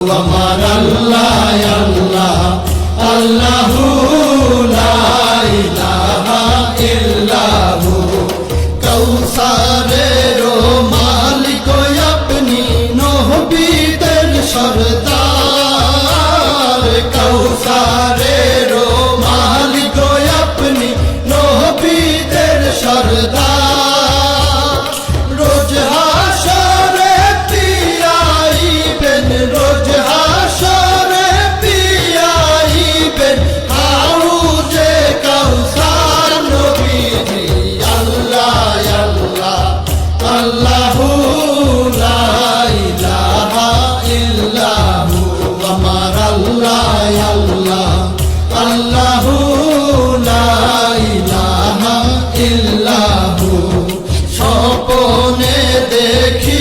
আমার আল্লাহ আল্লাহ আল্লাহু ইল্লাহু কৌসারের মালিক আপনি নহবীদের সরদার কৌসারের মালিক আপনি নহবীদের সরদার। আল্লাহ আল্লাহু লা ইলাহা ইল্লাহু স্বপনে দেখি